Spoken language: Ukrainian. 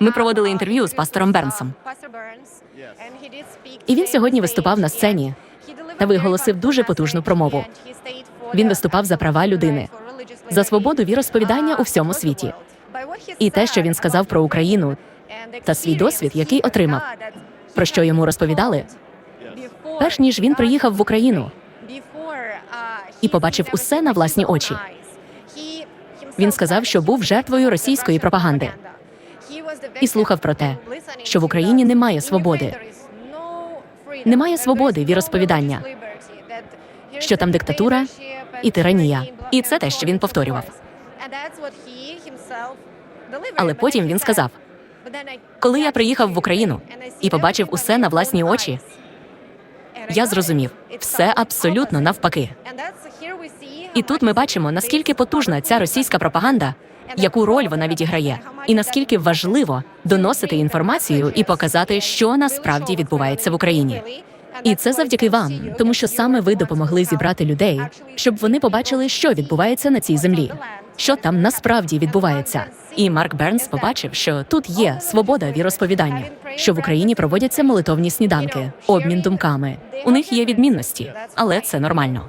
Ми проводили інтерв'ю з пастором Бернсом. І він сьогодні виступав на сцені та виголосив дуже потужну промову. Він виступав за права людини, за свободу віросповідання у всьому світі. І те, що він сказав про Україну та свій досвід, який отримав, про що йому розповідали, перш ніж він приїхав в Україну і побачив усе на власні очі. Він сказав, що був жертвою російської пропаганди і слухав про те, що в Україні немає свободи, немає свободи віросповідання, що там диктатура і тиранія. І це те, що він повторював. Але потім він сказав: коли я приїхав в Україну і побачив усе на власні очі, я зрозумів все абсолютно навпаки. І тут ми бачимо, наскільки потужна ця російська пропаганда, яку роль вона відіграє, і наскільки важливо доносити інформацію і показати, що насправді відбувається в Україні. І це завдяки вам, тому що саме ви допомогли зібрати людей, щоб вони побачили, що відбувається на цій землі, що там насправді відбувається. І Марк Бернс побачив, що тут є свобода віросповідання, що в Україні проводяться молитовні сніданки, обмін думками. У них є відмінності, але це нормально.